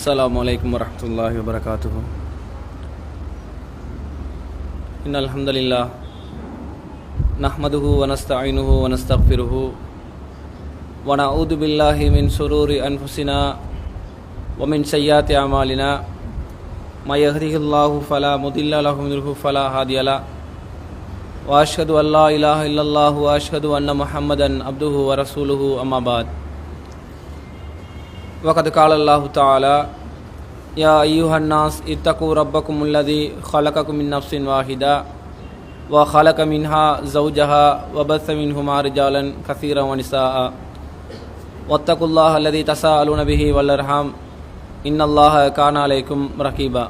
السلام عليكم ورحمة الله وبركاته. إن الحمد لله نحمده ونستعينه ونستغفره ونعوذ بالله من شرور أنفسنا ومن سيئات أعمالنا. ما يهده الله فلا مضل له ومن فلا هادي له. وأشهد أن لا إله إلا الله وأشهد أن محمدا عبده ورسوله أما بعد. وقد قال الله تعالى يا أيها الناس اتقوا ربكم الذي خلقكم من نفس واحدة وخلق منها زوجها وبث منهما رجالا كثيرا ونساء واتقوا الله الذي تساءلون به والأرحام إن الله كان عليكم رقيبا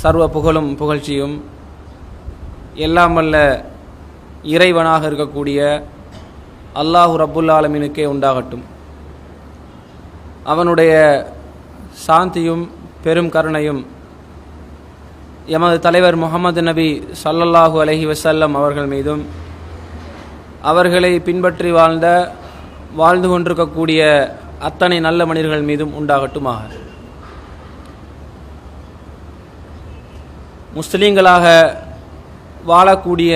சர்வ புகழும் புகழ்ச்சியும் எல்லாம் வல்ல இறைவனாக இருக்கக்கூடிய அல்லாஹு ரப்புல் ஆலமீனுக்கே உண்டாகட்டும். அவனுடைய சாந்தியும் பெரும் கருணையும் எமது தலைவர் முகமது நபி சல்லல்லாஹு அலஹி வசல்லம் அவர்கள் மீதும் அவர்களை பின்பற்றி வாழ்ந்த வாழ்ந்து கொண்டிருக்கக்கூடிய அத்தனை நல்ல மனிதர்கள் மீதும் உண்டாகட்டுமாக. முஸ்லீம்களாக வாழக்கூடிய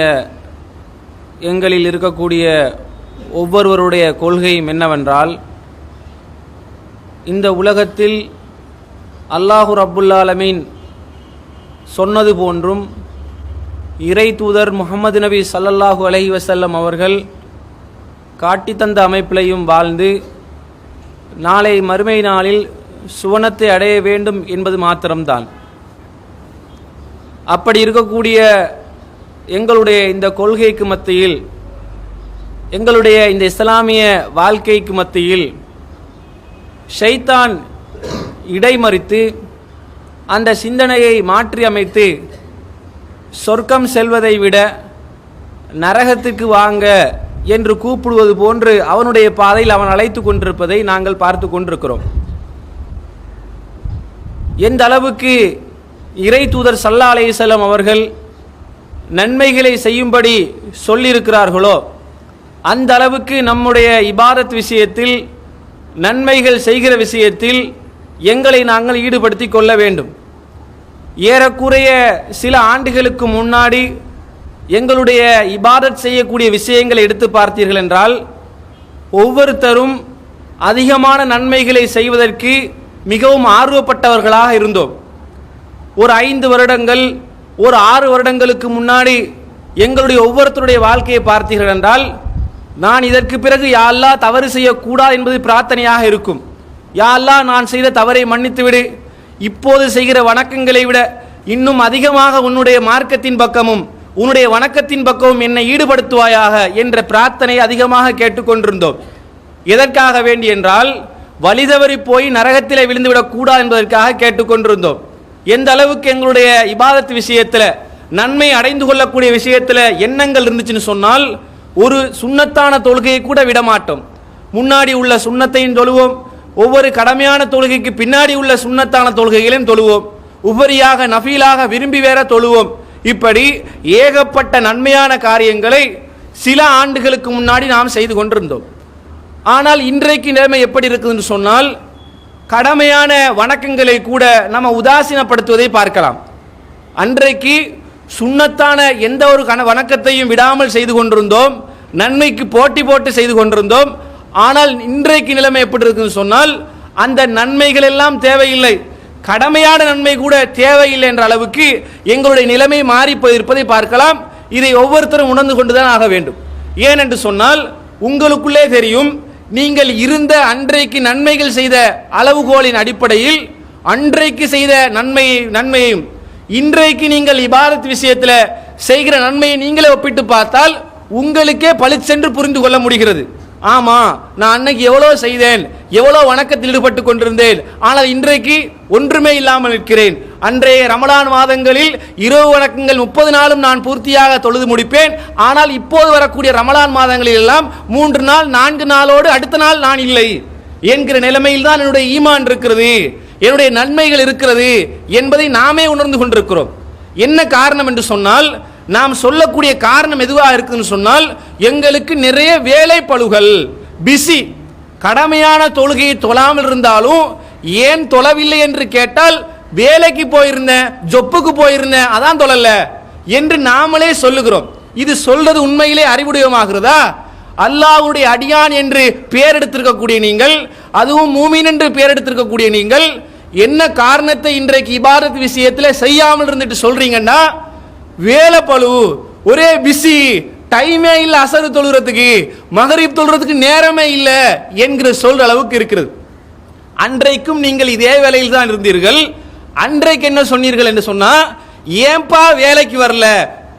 எங்களில் இருக்கக்கூடிய ஒவ்வொருவருடைய கொள்கையும் என்னவென்றால் இந்த உலகத்தில் அல்லாஹூர் ரப்புல்லாலமீன் சொன்னது போன்றும் இறை தூதர் முகமது நபி சல்லல்லாஹு அலஹி வசல்லம் அவர்கள் காட்டித் தந்த அமைப்பிலையும் வாழ்ந்து நாளை மறுமை நாளில் சுவனத்தை அடைய வேண்டும் என்பது மாத்திரம்தான். அப்படி இருக்கக்கூடிய எங்களுடைய இந்த கொள்கைக்கு மத்தியில் எங்களுடைய இந்த இஸ்லாமிய வாழ்க்கைக்கு மத்தியில் ஷைத்தான் இடைமறித்து அந்த சிந்தனையை மாற்றி அமைத்து சொர்க்கம் செல்வதை விட நரகத்துக்கு வாங்க என்று கூப்பிடுவது போன்று அவனுடைய பாதையில் அவன் அழைத்து கொண்டிருப்பதை நாங்கள் பார்த்து கொண்டிருக்கிறோம். எந்த அளவுக்கு இறை தூதர் சல்லா அலையம் அவர்கள் நன்மைகளை செய்யும்படி சொல்லியிருக்கிறார்களோ அந்த அளவுக்கு நம்முடைய இபாரத் விஷயத்தில் நன்மைகள் செய்கிற விஷயத்தில் எங்களை நாங்கள் ஈடுபடுத்தி கொள்ள வேண்டும். ஏறக்குறைய சில ஆண்டுகளுக்கு முன்னாடி எங்களுடைய இபாரத் செய்யக்கூடிய விஷயங்களை எடுத்து பார்த்தீர்கள் என்றால் ஒவ்வொருத்தரும் அதிகமான நன்மைகளை செய்வதற்கு மிகவும் ஆர்வப்பட்டவர்களாக இருந்தோம். ஒரு ஐந்து வருடங்கள் ஒரு ஆறு வருடங்களுக்கு முன்னாடி எங்களுடைய ஒவ்வொருத்தருடைய வாழ்க்கையை பார்த்தீர்கள் என்றால் நான் இதற்கு பிறகு யாழ்லா தவறு செய்யக்கூடாது என்பது பிரார்த்தனையாக இருக்கும். யாழ்லா நான் செய்த தவறை மன்னித்துவிடு. இப்போது செய்கிற வணக்கங்களை விட இன்னும் அதிகமாக உன்னுடைய மார்க்கத்தின் பக்கமும் உன்னுடைய வணக்கத்தின் பக்கமும் என்னை ஈடுபடுத்துவாயாக என்ற பிரார்த்தனை அதிகமாக கேட்டுக்கொண்டிருந்தோம். எதற்காக வேண்டி என்றால் வழிதவறி போய் நரகத்தில் விழுந்துவிடக்கூடாது என்பதற்காக கேட்டுக்கொண்டிருந்தோம். எந்த அளவுக்கு எங்களுடைய இபாதத் விஷயத்தில் நன்மை அடைந்து கொள்ளக்கூடிய விஷயத்தில் எண்ணங்கள் இருந்துச்சுன்னு சொன்னால் ஒரு சுண்ணத்தான தொழுகையை கூட விட மாட்டோம் முன்னாடி உள்ள சுண்ணத்தையும் தொழுவோம். ஒவ்வொரு கடமையான தொழுகைக்கு பின்னாடி உள்ள சுண்ணத்தான தொழுகைகளையும் தொழுவோம். உபரியாக நஃபீலாக விரும்பி வேற தொழுவோம். இப்படி ஏகப்பட்ட நன்மையான காரியங்களை சில ஆண்டுகளுக்கு முன்னாடி நாம் செய்து கொண்டிருந்தோம். ஆனால் இன்றைக்கு நிலைமை எப்படி இருக்குதுன்னு சொன்னால் கடமையான வணக்கங்களை கூட நம்ம உதாசீனப்படுத்துவதை பார்க்கலாம். அன்றைக்கு சுண்ணத்தான எந்த ஒரு கண வணக்கத்தையும் விடாமல் செய்து கொண்டிருந்தோம். நன்மைக்கு போட்டி போட்டு செய்து கொண்டிருந்தோம். ஆனால் இன்றைக்கு நிலைமை எப்படி இருக்குன்னு சொன்னால் அந்த நன்மைகள் எல்லாம் தேவையில்லை. கடமையான நன்மை கூட தேவையில்லை என்ற அளவுக்கு எங்களுடைய நிலைமை மாறி போயிருப்பதை பார்க்கலாம். இதை ஒவ்வொருத்தரும் உணர்ந்து கொண்டுதான் ஆக வேண்டும். ஏனென்று சொன்னால் உங்களுக்குள்ளே தெரியும் நீங்கள் இருந்த அன்றைக்கு நன்மைகள் செய்த அளவுகோலின் அடிப்படையில் அன்றைக்கு செய்த நன்மை நன்மையையும் இன்றைக்கு நீங்கள் இபாரத் விஷயத்தில் செய்கிற நன்மையை நீங்களே ஒப்பிட்டு பார்த்தால் உங்களுக்கே பளிச்சென்று புரிந்து கொள்ள முடிகிறது. ஆமாம் நான் அன்னைக்கு எவ்வளோ செய்தேன் எவ்வளோ வணக்கத்தில் ஈடுபட்டு கொண்டிருந்தேன் ஆனால் இன்றைக்கு ஒன்றுமே இல்லாமல் இருக்கிறேன் அன்றைய ரமலான் மாதங்களில் இரவு வணக்கங்கள் முப்பது நாளும் நான் பூர்த்தியாக தொழுது முடிப்பேன். ஆனால் இப்போது வரக்கூடிய ரமலான் மாதங்களில் எல்லாம் மூன்று நாள் நான்கு நாளோடு அடுத்த நாள் நான் இல்லை என்கிற நிலைமையில் தான் என்னுடைய ஈமான் இருக்கிறது. என்னுடைய நன்மைகள் இருக்கிறது என்பதை நாமே உணர்ந்து கொண்டிருக்கிறோம். என்ன காரணம் என்று சொன்னால் நாம் சொல்லக்கூடிய காரணம் எதுவாக இருக்குன்னு சொன்னால் எங்களுக்கு நிறைய வேலை பழுகள் பிஸி கடமையான தொழுகையை தொழாமல் இருந்தாலும் ஏன் தொழவில்லை என்று கேட்டால் வேலைக்கு போயிருந்தேன் ஜொப்புக்கு போயிருந்தேன் அதான் தொழல என்று நாமளே சொல்லுகிறோம். இது சொல்றது உண்மையிலே அறிவுடையமாகிறதா அல்லாவுடைய அடியான் என்று பெயர் எடுத்திருக்கக்கூடிய நீங்கள் அதுவும் மூமின் என்று பெயர் எடுத்திருக்கக்கூடிய நீங்கள் என்ன காரணத்தை இன்றைக்கு இபாரத் விஷயத்தில் செய்யாமல் இருந்துட்டு சொல்றீங்கன்னா வேலை பளு ஒரே பிஸி டைமே இல்லை அசரு தொழுறதுக்கு மகரிப் தொழுறதுக்கு நேரமே இல்லை என்கிற சொல்ற அளவுக்கு இருக்கிறது. அன்றைக்கும் நீங்கள் இதே வேலையில் தான் இருந்தீர்கள். அன்றைக்கு என்ன சொன்னீர்கள் என்று சொன்னா ஏன்பா வேலைக்கு வரல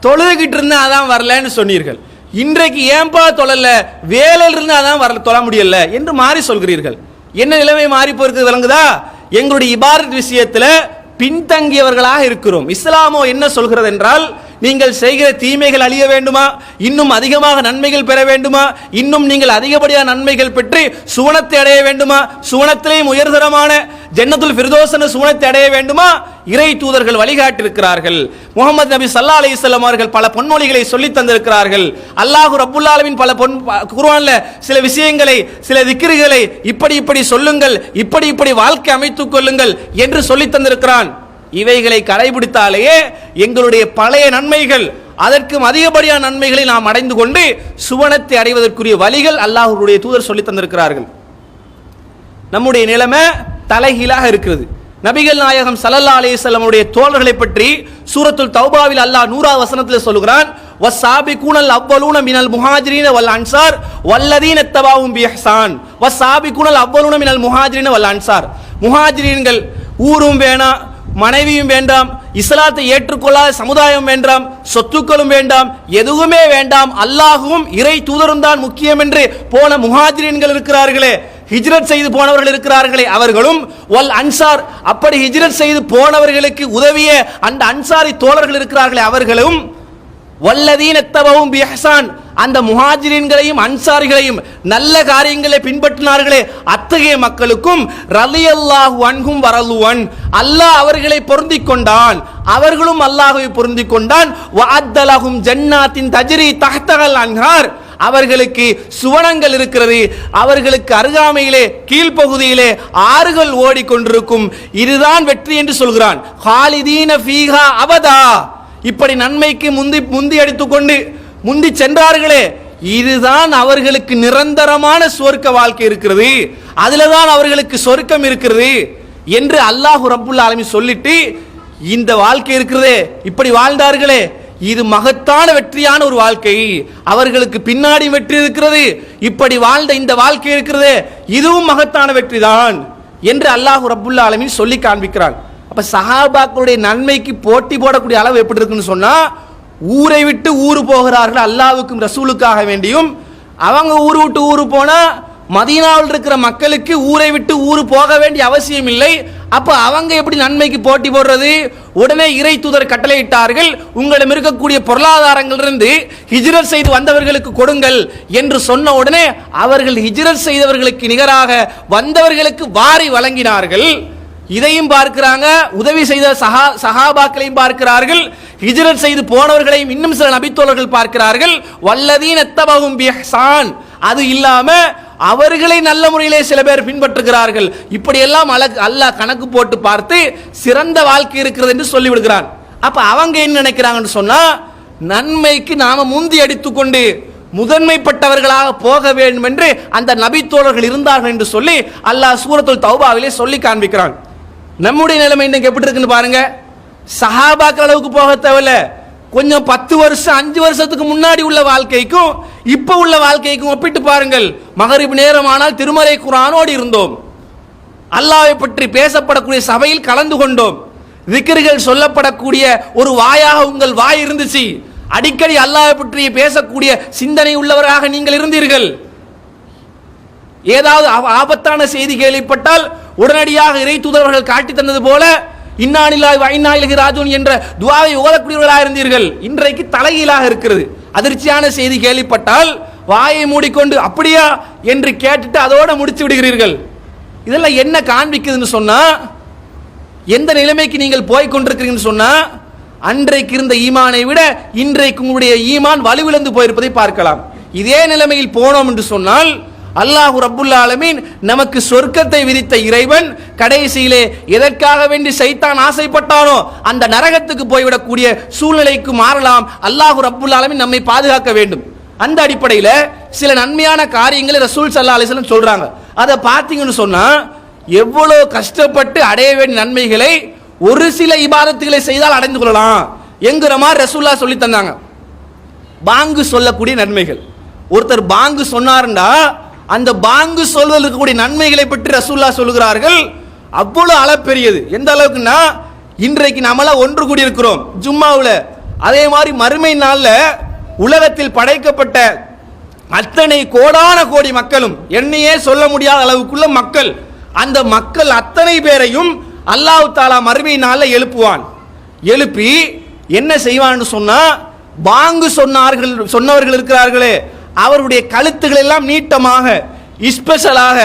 தொழுதுகிட்டு இருந்தா அதான் வரலன்னு சொன்னீர்கள். இன்றைக்கு ஏன்பா தொழல வேலையில் இருந்தா அதான் வரல தொழ முடியல என்று மாறி சொல்கிறீர்கள். என்ன நிலைமை மாறி போயிருக்கு விளங்குதா? எங்களுடைய இபாரத் விஷயத்துல பின்தங்கியவர்களாக இருக்கிறோம். இஸ்லாமோ என்ன சொல்கிறது என்றால் நீங்கள் செய்கிற தீமைகள் அழிய வேண்டுமா? இன்னும் அதிகமாக நன்மைகள் பெற வேண்டுமா? இன்னும் நீங்கள் அதிகப்படியான நன்மைகள் பெற்று சுவனத்தை அடைய வேண்டுமா? சுவனத்திலேயும் உயர்தரமான ஜன்னத்துல் பிரதோசன சுவனத்தை அடைய வேண்டுமா? இறை தூதர்கள் வழிகாட்டிருக்கிறார்கள் முகமது நபி சல்லா அலிஸ்லாம் அவர்கள் பல பொன்மொழிகளை சொல்லி தந்திருக்கிறார்கள். அல்லாஹு ரப்புல் பல பொன் குருவான்ல சில விஷயங்களை சில திக்கிரிகளை இப்படி இப்படி சொல்லுங்கள் இப்படி இப்படி வாழ்க்கை அமைத்துக் கொள்ளுங்கள் என்று சொல்லி தந்திருக்கிறான். இவைகளை கடைபிடித்தாலேயே எங்களுடைய பழைய நன்மைகள் அதற்கும் அதிகப்படியான நன்மைகளை நாம் அடைந்து கொண்டு சுவனத்தை அடைவதற்குரிய வழிகள் அல்லாஹ்வுடைய தூதர் சொல்லி தந்திருக்கிறார்கள். நம்முடைய நிலைமை தலைகீழாக இருக்கிறது. நபிகள் நாயகம் சல்லல்லா அலிசல்லமுடைய தோழர்களை பற்றி சூரத்துல் தௌபாவில் அல்லாஹ் நூறா வசனத்தில் சொல்கிறான் கூணல் அவ்வலூன மினல் முஹாஜிரின வல் அன்சார் வல்லதீன பிஹசான் வசாபி வஸ்ஸாபிகூனல் அவ்வலூன மினல் முஹாஜிரின வல் அன்சார். முஹாஜிரீன்கள் ஊரும் வேணாம் மனைவியும் வேண்டாம் இஸ்லாத்தை ஏற்றுக்கொள்ளாத சமுதாயம் வேண்டாம் சொத்துக்களும் வேண்டாம் எதுவுமே வேண்டாம். அல்லாஹுவும் இறை தூதரும் தான் முக்கியம் என்று போன முஹாஜிரீன்கள் இருக்கிறார்களே ஹிஜ்ரத் செய்து போனவர்கள் இருக்கிறார்களே அவர்களும் வல் அன்சார் அப்படி ஹிஜ்ரத் செய்து போனவர்களுக்கு உதவிய அந்த அன்சாரி தோழர்கள் இருக்கிறார்களே அவர்களும் வல்லதீன் எத்தவவும் பிஹசான் அந்த முஹாஜிரின்களையும் அன்சாரிகளையும் நல்ல காரியங்களை பின்பற்றினார்களே அத்தகைய மக்களுக்கும் ரலியல்லாஹு அன்ஹும் வரலுவன். அல்லாஹ் அவர்களை பொருந்திக் கொண்டான். அவர்களும் அல்லாஹுவை பொருந்திக் கொண்டான். வஅத்தலஹும் ஜன்னாத்தின் தஜ்ரி தஹ்தகல் அன்ஹார். அவர்களுக்கு சுவனங்கள் இருக்கிறது. அவர்களுக்கு அருகாமையிலே கீழ்ப்பகுதியிலே ஆறுகள் ஓடிக்கொண்டிருக்கும். இதுதான் வெற்றி என்று சொல்கிறான். ஹாலிதீன ஃபீஹா அவதா இப்படி நன்மைக்கு முந்தி முந்தி அடித்துக்கொண்டு முந்தி சென்றார்களே இதுதான் அவர்களுக்கு நிரந்தரமான சொர்க்க வாழ்க்கை இருக்கிறது. அதில் தான் அவர்களுக்கு சொர்க்கம் இருக்கிறது என்று அல்லாஹு ரப்புல் ஆலமி சொல்லிட்டு இந்த வாழ்க்கை இருக்கிறதே இப்படி வாழ்ந்தார்களே இது மகத்தான வெற்றியான ஒரு வாழ்க்கை. அவர்களுக்கு பின்னாடி வெற்றி இருக்கிறது இப்படி வாழ்ந்த இந்த வாழ்க்கை இருக்கிறது இதுவும் மகத்தான வெற்றி தான் என்று அல்லாஹு ரப்புல் ஆலமின் சொல்லி காண்பிக்கிறான். அப்ப சஹாபாக்களுடைய நன்மைக்கு போட்டி போடக்கூடிய அளவு எப்படி இருக்குன்னு சொன்னா ஊரை விட்டு ஊர் போகிறார்கள் அல்லாவுக்கும் ரசூலுக்காக வேண்டியும். அவங்க ஊர் விட்டு ஊர் போனால் மதீனாவில் இருக்கிற மக்களுக்கு ஊரை விட்டு ஊர் போக வேண்டிய அவசியம் இல்லை. அப்போ அவங்க எப்படி நன்மைக்கு போட்டி போடுறது? உடனே இறை தூதர் கட்டளையிட்டார்கள். உங்களிடம் இருக்கக்கூடிய பொருளாதாரங்களிலிருந்து ஹிஜ்ரத் செய்து வந்தவர்களுக்கு கொடுங்கள் என்று சொன்ன உடனே அவர்கள் ஹிஜ்ரத் செய்தவர்களுக்கு நிகராக வந்தவர்களுக்கு வாரி வழங்கினார்கள். இதையும் பார்க்கிறாங்க உதவி செய்த சஹா சஹாபாக்களையும் பார்க்கிறார்கள். ஹிஜ்ரத் செய்து போனவர்களையும் இன்னும் சில நபித்தோழர்கள் பார்க்கிறார்கள். வல்லதீன் எத்தபகும் பிஹ்சான். அது இல்லாம அவர்களை நல்ல முறையிலே சில பேர் பின்பற்றுகிறார்கள். இப்படியெல்லாம் அல- அல்லாஹ் கணக்கு போட்டு பார்த்து சிறந்த வாழ்க்கை இருக்கிறது என்று சொல்லிவிடுகிறான். அப்ப அவங்க என்ன நினைக்கிறாங்கன்னு சொன்னா நன்மைக்கு நாம முந்தி அடித்துக்கொண்டு முதன்மைப்பட்டவர்களாக போக வேண்டும் என்று அந்த நபித்தோழர்கள் இருந்தார்கள் என்று சொல்லி அல்லாஹ் சூரத்துல் தௌபாவிலே சொல்லி காண்பிக்கிறான். நம்முடைய நிலைமை இன்னைக்கு எப்படி இருக்குன்னு பாருங்க. சஹாபாக்கள் அளவுக்கு போக தேவையில்ல. கொஞ்சம் பத்து வருஷம் அஞ்சு வருஷத்துக்கு முன்னாடி உள்ள வாழ்க்கைக்கும் இப்ப உள்ள வாழ்க்கைக்கும் ஒப்பிட்டு பாருங்கள். மகரிப் நேரம் ஆனால் திருமலை குரானோடு இருந்தோம். அல்லாவை பற்றி பேசப்படக்கூடிய சபையில் கலந்து கொண்டோம். விக்கிரிகள் சொல்லப்படக்கூடிய ஒரு வாயாக உங்கள் வாய் இருந்துச்சு. அடிக்கடி அல்லாவை பற்றி பேசக்கூடிய சிந்தனை உள்ளவராக நீங்கள் இருந்தீர்கள். ஏதாவது ஆப- ஆபத்தான செய்தி கேள்விப்பட்டால் உடனடியாக இறை தூதர்கள் காட்டி தந்தது போல இன்னானிலாய் வைநாயிலகி ராஜூன் என்ற துவாவை ஓதக்கூடியவர்களாக இருந்தீர்கள். இன்றைக்கு தலைகீழாக இருக்கிறது. அதிர்ச்சியான செய்தி கேள்விப்பட்டால் வாயை மூடிக்கொண்டு அப்படியா? என்று கேட்டுட்டு அதோட முடித்து விடுகிறீர்கள். இதெல்லாம் என்ன காண்பிக்குதுன்னு சொன்னால் எந்த நிலைமைக்கு நீங்கள் போய் கொண்டிருக்கிறீங்கன்னு சொன்னால் அன்றைக்கு இருந்த ஈமானை விட இன்றைக்கு உங்களுடைய ஈமான் வலுவிழந்து போயிருப்பதை பார்க்கலாம். இதே நிலைமையில் போனோம் என்று சொன்னால் அல்லாஹு ரப்புல்லா ஆலமீன் நமக்கு சொர்க்கத்தை விதித்த இறைவன் கடைசியிலே எதற்காக வேண்டி சைத்தான் ஆசைப்பட்டானோ அந்த நரகத்துக்கு போய்விடக்கூடிய சூழ்நிலைக்கு மாறலாம். அல்லாஹு ரப்புல்லா ஆலமீன் நம்மை பாதுகாக்க வேண்டும். அந்த அடிப்படையில் சில நன்மையான காரியங்களை ரசூல் சல்லா அலிஸ்லம் சொல்றாங்க. அதை பார்த்தீங்கன்னு சொன்னா எவ்வளோ கஷ்டப்பட்டு அடைய வேண்டிய நன்மைகளை ஒரு சில இபாதத்துகளை செய்தால் அடைந்து கொள்ளலாம் என்கிற மாதிரி ரசூல்லா சொல்லி தந்தாங்க. பாங்கு சொல்லக்கூடிய நன்மைகள். ஒருத்தர் பாங்கு சொன்னாருண்டா அந்த பாங்கு சொல்வதற்கு கூடிய நன்மைகளை பற்றி ரசூல்லா சொல்கிறார்கள் அவ்வளோ அளப்பெரியது. எந்த அளவுக்குன்னா இன்றைக்கு நம்மளாம் ஒன்று கூடி இருக்கிறோம் ஜும்மாவில். அதே மாதிரி மறுமை நாளில் உலகத்தில் படைக்கப்பட்ட அத்தனை கோடான கோடி மக்களும் என்னையே சொல்ல முடியாத அளவுக்குள்ள மக்கள் அந்த மக்கள் அத்தனை பேரையும் அல்லாஹு தாலா மறுமை நாளில் எழுப்புவான். எழுப்பி என்ன செய்வான்னு சொன்னா பாங்கு சொன்னார்கள் சொன்னவர்கள் இருக்கிறார்களே அவருடைய கழுத்துகள் எல்லாம் நீட்டமாக ஸ்பெஷலாக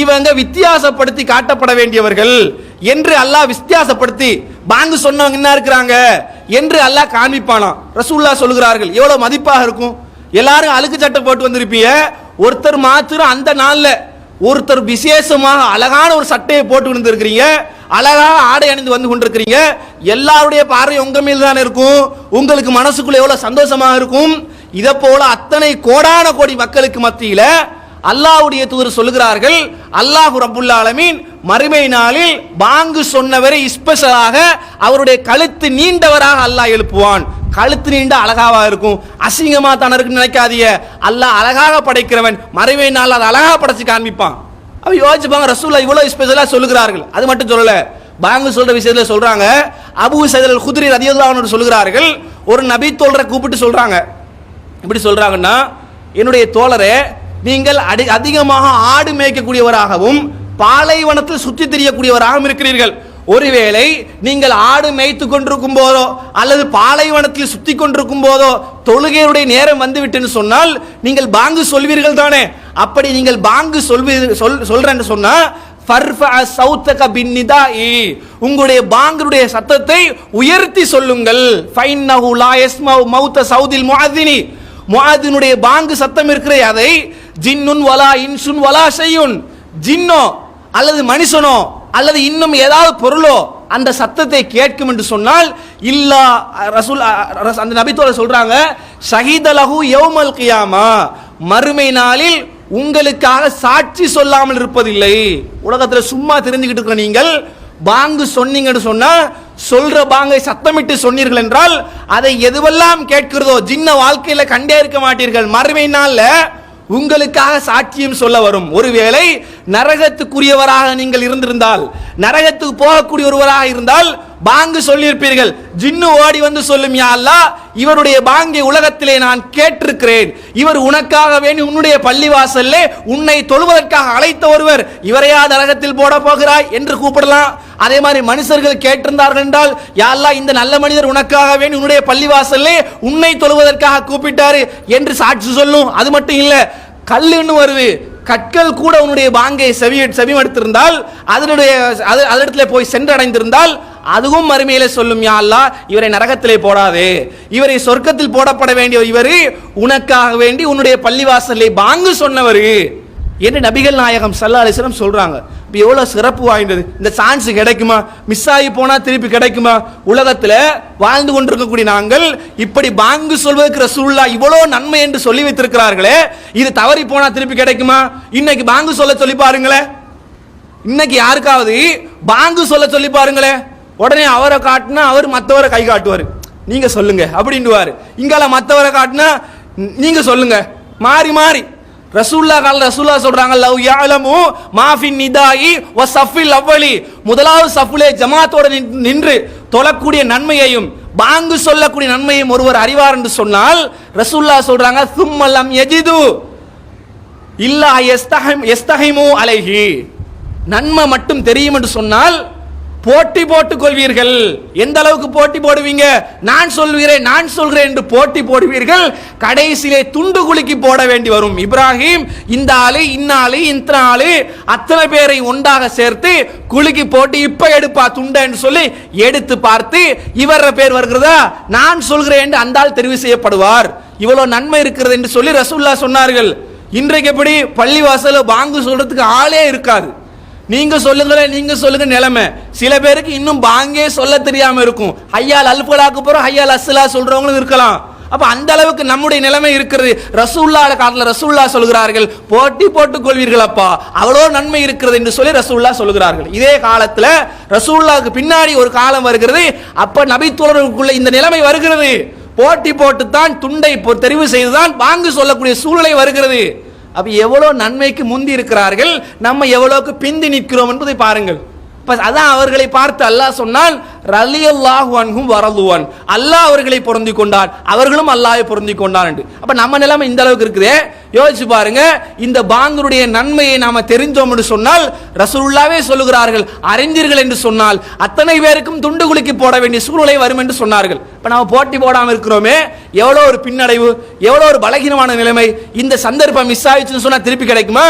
இவங்க வித்தியாசப்படுத்தி காட்டப்பட வேண்டியவர்கள் என்று அல்லாஹ் வித்தியாசப்படுத்தி பாங்கு சொன்னவங்க என்ன இருக்கிறாங்க? என்று அல்லாஹ் காண்பிப்பானாம். ரசூல்லா சொல்லுகிறார்கள் எவ்வளவு மதிப்பாக இருக்கும்? எல்லாரும் அழுக்கு சட்டை போட்டு வந்திருப்பீங்க. ஒருத்தர் மாத்திரம் அந்த நாளில் ஒருத்தர் விசேஷமாக அழகான ஒரு சட்டையை போட்டு வந்திருக்கிறீங்க. அழகாக ஆடை அணிந்து வந்து கொண்டிருக்கிறீங்க. எல்லாருடைய பார்வை உங்க மேல் தான் இருக்கும். உங்களுக்கு மனசுக்குள்ள எவ்வளவு சந்தோஷமாக இருக்கும்? இதை போல அத்தனை கோடான கோடி மக்களுக்கு மத்தியில் அல்லாஹ்வுடைய தூதர் சொல்லுகிறார்கள் அல்லாஹ் ரப்புல் ஆலமீன் மறுமை நாளில் பாங்கு சொன்னவரை ஸ்பெஷலாக அவருடைய கழுத்து நீண்டவராக அல்லாஹ் எழுப்புவான். கழுத்து நீண்ட அழகாவா இருக்கும். அசிங்கமா தானே இருக்குன்னு நினைக்காதீங்க. அல்லாஹ் அழகாக படைக்கிறவன் மறுமை நாள் அதை அழகாக படைச்சு காண்பிப்பான். அவ யோசிச்சுப்பாங்க ரசூல்லா இவ்வளவு ஸ்பெஷலா சொல்லுகிறார்கள். அது மட்டும் சொல்லல. பாங்கு சொல்ற விஷயத்துல சொல்றாங்க. அபு சைதல் குதிரை ரதியுல்லாஹு சொல்லுகிறார்கள். ஒரு நபி தோழரை கூப்பிட்டு சொல்றாங்க. எப்படி சொல்றாங்கன்னா என்னுடைய தோழரே நீங்கள் அடி அதிகமாக ஆடு மேய்க்கக்கூடியவராகவும் பாலைவனத்தில் சுற்றி தெரியக்கூடியவராகவும் இருக்கிறீர்கள். ஒருவேளை நீங்கள் ஆடு மேய்த்து கொண்டிருக்கும் போதோ அல்லது பாலைவனத்தில் சுத்தி கொண்டிருக்கும் போதோ தொழுகையுடைய நேரம் வந்துவிட்டுன்னு சொன்னால் நீங்கள் பாங்கு சொல்வீர்கள் தானே. அப்படி நீங்கள் பாங்கு சொல்வி சொல் சொல்றேன்னு சொன்னா ஃபர்ஃபஅ சௌத்தக உங்களுடைய பாங்கருடைய சத்தத்தை உயர்த்தி சொல்லுங்கள். ஃபைன்னஹு பாங்கு சத்தம் இருக்கிற அதை. ஜின்னுன் வலா இன்சுன் வலா செய்யுன் ஜின்னோ அல்லது மனுஷனோ அல்லது இன்னும் ஏதாவது பொருளோ அந்த சத்தத்தை கேட்கும் என்று சொன்னால் இல்லா ரசூல் அந்த நபித்தோட சொல்றாங்க ஷஹீதலஹு யௌமல் கியாமா. மறுமை நாளில் உங்களுக்காக சாட்சி சொல்லாமல் இருப்பதில்லை. உலகத்தில் சும்மா தெரிஞ்சுக்கிட்டு இருக்கிற நீங்கள் பாங்கு சொன்னீங்கன்னு சொன்னா சொல்ற பாங்கை சத்தமிட்டு சொன்னீர்கள் என்றால் அதை எதுவெல்லாம் கேட்கிறதோ ஜின்ன வாழ்க்கையில கண்டே இருக்க மாட்டீர்கள். மறுமை நாள்ல உங்களுக்காக சாட்சியம் சொல்ல வரும். ஒருவேளை நரகத்துக்குரியவராக நீங்கள் இருந்திருந்தால் நரகத்துக்கு போகக்கூடிய ஒருவராக இருந்தால் பாங்கு சொல்லியிருப்பீர்கள். ஜின்னு ஓடி வந்து சொல்லும் யாழ்லா இவருடைய பாங்கை உலகத்திலே நான் கேட்டிருக்கிறேன். இவர் உனக்காக வேண்டி உன்னுடைய பள்ளிவாசல்லே உன்னை தொழுவதற்காக அழைத்த ஒருவர் இவரையா நரகத்தில் போட போகிறாய் என்று கூப்பிடலாம். அதே மாதிரி மனுஷர்கள் கேட்டிருந்தார்கள் என்றால் யாழ்லா இந்த நல்ல மனிதர் உனக்காக வேண்டி உன்னுடைய பள்ளிவாசல்லே உன்னை தொழுவதற்காக கூப்பிட்டாரு என்று சாட்சி சொல்லும். அது மட்டும் இல்லை கல்லுன்னு வருது. கற்கள் கூட உன்னுடைய பாங்கை செவி செவிமடுத்திருந்தால் அதனுடைய அது அதனிடத்துல போய் சென்றடைந்திருந்தால் அதுவும் மறுமையில சொல்லும் யா அல்லாஹ் இவரை நரகத்திலே போடாதே. இவரை சொர்க்கத்தில் போடப்பட வேண்டிய இவர் உனக்காக வேண்டி உன்னுடைய பள்ளிவாசலை பாங்கு சொன்னவர். என்று நபிகள் நாயகம் சல்லா அலிஸ்லம் சொல்கிறாங்க இப்போ எவ்வளோ சிறப்பு வாய்ந்தது? இந்த சான்ஸ் கிடைக்குமா? மிஸ் ஆகி போனால் திருப்பி கிடைக்குமா? உலகத்தில் வாழ்ந்து கொண்டிருக்கக்கூடிய நாங்கள் இப்படி பாங்கு சொல்வதற்கு ரசூல்லா இவ்வளோ நன்மை என்று சொல்லி வைத்திருக்கிறார்களே இது தவறி போனால் திருப்பி கிடைக்குமா? இன்னைக்கு பாங்கு சொல்ல சொல்லி பாருங்களேன். இன்னைக்கு யாருக்காவது பாங்கு சொல்ல சொல்லி பாருங்களேன். உடனே அவரை காட்டினா அவர் மற்றவரை கை காட்டுவார். நீங்கள் சொல்லுங்க அப்படின்டுவார் இங்கால மற்றவரை காட்டினா நீங்கள் சொல்லுங்க. மாறி மாறி. ரசூல்லா கால ரசூல்லா சொல்றாங்க லவ் யாலமு மாஃபின் நிதாயி வ சஃபில் அவ்வளி முதலாவது சஃபிலே ஜமாத்தோட நின்- நின்று தொழக்கூடிய நன்மையையும் பாங்கு சொல்லக்கூடிய நன்மையும் ஒருவர் அறிவார் என்று சொன்னால் ரசூல்லா சொல்றாங்க சும்மலம் எஜிது இல்லா எஸ்தஹிம் எஸ்தஹிமு அலைஹி. நன்மை மட்டும் தெரியும் என்று சொன்னால் போட்டி போட்டுக் கொள்வீர்கள். எந்த அளவுக்கு போட்டி போடுவீங்க? நான் சொல்கிறேன் நான் சொல்கிறேன் என்று போட்டி போடுவீர்கள். கடைசியிலே துண்டு குலுக்கி போட வேண்டி வரும். இப்ராஹிம் இந்த ஆளு இந்த ஆளு இந்த ஆளு அத்தனை பேரை ஒன்றாக சேர்த்து குலுக்கி போட்டு இப்ப எடுப்பா துண்ட என்று சொல்லி எடுத்து பார்த்து இவர பேர் வருகிறதா? நான் சொல்கிறேன் என்று அந்த ஆள் தெரிவு செய்யப்படுவார். இவ்வளவு நன்மை இருக்கிறது என்று சொல்லி ரசூல்லா சொன்னார்கள். இன்றைக்கு எப்படி பள்ளிவாசல பாங்கு சொல்றதுக்கு ஆளே இருக்காது. நீங்க சொல்லுங்களேன் நீங்க சொல்லுங்க நிலைமை. சில பேருக்கு இன்னும் பாங்கே சொல்ல தெரியாம இருக்கும். ஐயால் அல்பலாக்கு போறோம் ஐயா அஸ்லா சொல்றவங்களும் இருக்கலாம். அப்ப அந்த அளவுக்கு நம்முடைய நிலைமை இருக்கிறது. ரசூல்லா காலத்துல ரசூல்லா சொல்கிறார்கள் போட்டி போட்டுக் கொள்வீர்கள் அப்பா அவ்வளோ நன்மை இருக்கிறது என்று சொல்லி ரசூல்லா சொல்கிறார்கள். இதே காலத்துல ரசூல்லாவுக்கு பின்னாடி ஒரு காலம் வருகிறது. அப்ப நபித்தோழர்களுக்குள்ள இந்த நிலைமை வருகிறது. போட்டி போட்டுத்தான் துண்டை தெரிவு செய்துதான் வாங்கு சொல்லக்கூடிய சூழ்நிலை வருகிறது. அப்ப எவ்வளோ நன்மைக்கு முந்தி இருக்கிறார்கள் நம்ம எவ்வளவுக்கு பிந்தி நிற்கிறோம் என்பதை பாருங்கள். இப்போ அதான் அவர்களை பார்த்து அல்லாஹ் சொன்னால் ரலியல்லாஹு அன்ஹும் வரதுவான் அல்லாஹ் அவர்களை பொருந்தி கொண்டான். அவர்களும் அல்லாஹ்வை பொருந்தி கொண்டான் என்று. அப்ப நம்ம நிலைமை இந்த அளவுக்கு இருக்குதே. யோசிச்சு பாருங்க இந்த பாங்கருடைய நன்மையை நாம தெரிஞ்சோம் என்று சொன்னால் ரசூல்லாவே சொல்லுகிறார்கள் அறிஞர்கள் என்று சொன்னால் அத்தனை பேருக்கும் துண்டு குலுக்கி போட வேண்டிய சூழ்நிலை வரும் என்று சொன்னார்கள். இப்போ நாம போட்டி போடாமல் இருக்கிறோமே எவ்வளோ ஒரு பின்னடைவு எவ்வளோ ஒரு பலகீனமான நிலைமை இந்த சந்தர்ப்பம் மிஸ் ஆயிடுச்சுன்னு சொன்னால் திருப்பி கிடைக்குமா?